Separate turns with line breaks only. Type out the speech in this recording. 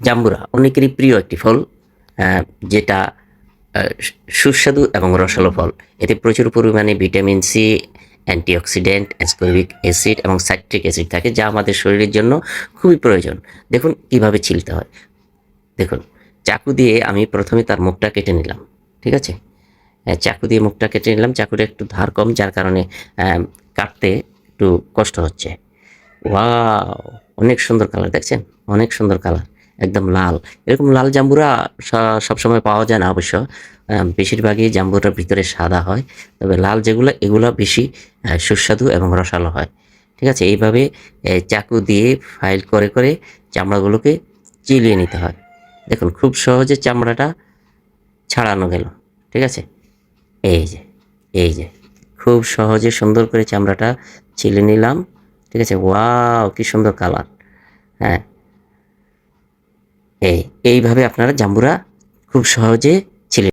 জাম্বুরা অনেকেরই প্রিয় একটি ফল যেটা সুস্বাদু এবং রসালো ফল। এতে প্রচুর পরিমাণে vitamin C, antioxidant ascorbic acid এবং সাইট্রিক অ্যাসিড থাকে, যা আমাদের শরীরের জন্য খুবই প্রয়োজন। দেখুন কীভাবে ছিলতে হয়। দেখুন, চাকু দিয়ে আমি প্রথমে তার মুখটা কেটে নিলাম, ঠিক আছে? চাকু দিয়ে মুখটা কেটে নিলাম। চাকুটা একটু ধার কম, যার কারণে কাটতে একটু কষ্ট হচ্ছে। ওয়াও! অনেক সুন্দর কালার, দেখছেন? অনেক সুন্দর কালার। একদম লাল। এরকম লাল জাম্বুরা সবসময় পাওয়া যায় না অবশ্য। বেশিরভাগই জাম্বুরার ভিতরে সাদা হয়। তবে লাল যেগুলো, এগুলো বেশি সুস্বাদু এবং রসালো হয়। ঠিক আছে? এইভাবে চাকু দিয়ে ফাইল করে করে চামড়াগুলোকে চিলিয়ে নিতে হয়। দেখুন, খুব সহজে চামড়াটা ছাড়ানো গেল। ঠিক আছে? এই যে এই যে, খুব সহজে সুন্দর করে চামড়াটা ছিলে নিলাম। ঠিক আছে? ওয়াও, কি সুন্দর কালার। হ্যাঁ এইভাবে আপনারা জাম্বুরা খুব সহজে ছিলে